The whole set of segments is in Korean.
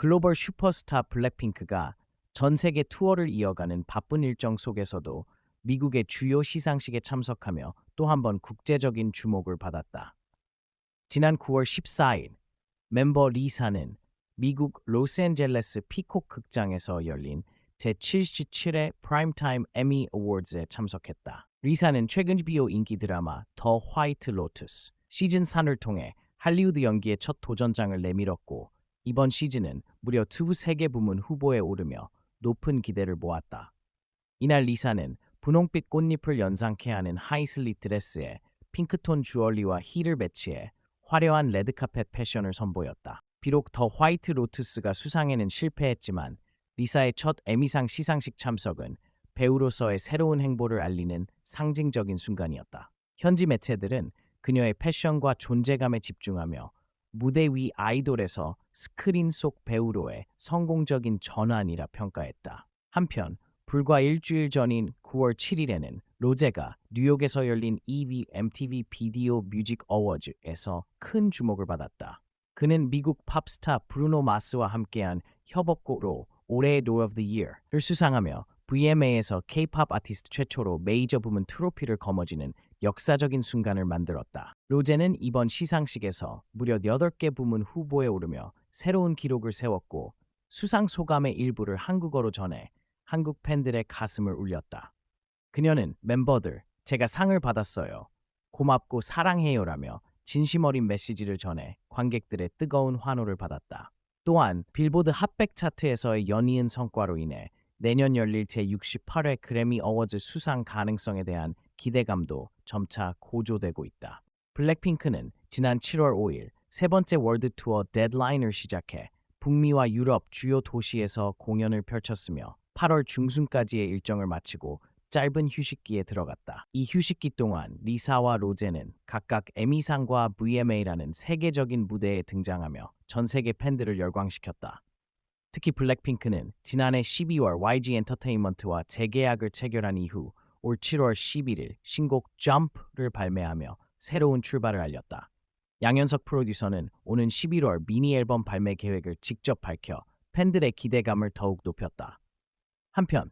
글로벌 슈퍼스타 블랙핑크가 전 세계 투어를 이어가는 바쁜 일정 속에서도 미국의 주요 시상식에 참석하며 또 한 번 국제적인 주목을 받았다. 지난 9월 14일 멤버 리사는 미국 로스앤젤레스 피콕 극장에서 열린 제77회 프라임타임 에미 어워즈에 참석했다. 리사는 최근 HBO 인기 드라마 더 화이트 로투스 시즌 3을 통해 할리우드 연기의 첫 도전장을 내밀었고 이번 시즌은 무려 두 세계 부문 후보에 오르며 높은 기대를 모았다. 이날 리사는 분홍빛 꽃잎을 연상케 하는 하이슬릿 드레스에 핑크톤 주얼리와 힐을 배치해 화려한 레드카펫 패션을 선보였다. 비록 더 화이트 로투스가 수상에는 실패했지만 리사의 첫 에미상 시상식 참석은 배우로서의 새로운 행보를 알리는 상징적인 순간이었다. 현지 매체들은 그녀의 패션과 존재감에 집중하며 무대 위 아이돌에서 스크린 속 배우로의 성공적인 전환이라 평가했다. 한편 불과 일주일 전인 9월 7일에는 로제가 뉴욕에서 열린 EV MTV 비디오 뮤직 어워즈에서 큰 주목을 받았다. 그는 미국 팝스타 브루노 마스와 함께한 협업곡으로 올해의 Door of the Year를 수상하며 VMA에서 K-팝 아티스트 최초로 메이저 부문 트로피를 거머쥐는 역사적인 순간을 만들었다. 로제는 이번 시상식에서 무려 8개 부문 후보에 오르며 새로운 기록을 세웠고 수상 소감의 일부를 한국어로 전해 한국 팬들의 가슴을 울렸다. 그녀는 멤버들, 제가 상을 받았어요. 고맙고 사랑해요라며 진심 어린 메시지를 전해 관객들의 뜨거운 환호를 받았다. 또한 빌보드 핫백 차트에서의 연이은 성과로 인해 내년 열릴 제68회 그래미 어워즈 수상 가능성에 대한 기대감도 점차 고조되고 있다. 블랙핑크는 지난 7월 5일 세 번째 월드 투어 데드라인을 시작해 북미와 유럽 주요 도시에서 공연을 펼쳤으며 8월 중순까지의 일정을 마치고 짧은 휴식기에 들어갔다. 이 휴식기 동안 리사와 로제는 각각 에미상과 VMA라는 세계적인 무대에 등장하며 전 세계 팬들을 열광시켰다. 특히 블랙핑크는 지난해 12월 YG 엔터테인먼트와 재계약을 체결한 이후 올 7월 11일 신곡 Jump를 발매하며 새로운 출발을 알렸다. 양현석 프로듀서는 오는 11월 미니 앨범 발매 계획을 직접 밝혀 팬들의 기대감을 더욱 높였다. 한편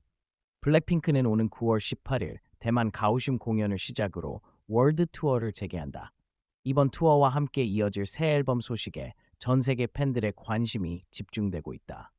블랙핑크는 오는 9월 18일 대만 가오슝 공연을 시작으로 월드 투어를 재개한다. 이번 투어와 함께 이어질 새 앨범 소식에 전 세계 팬들의 관심이 집중되고 있다.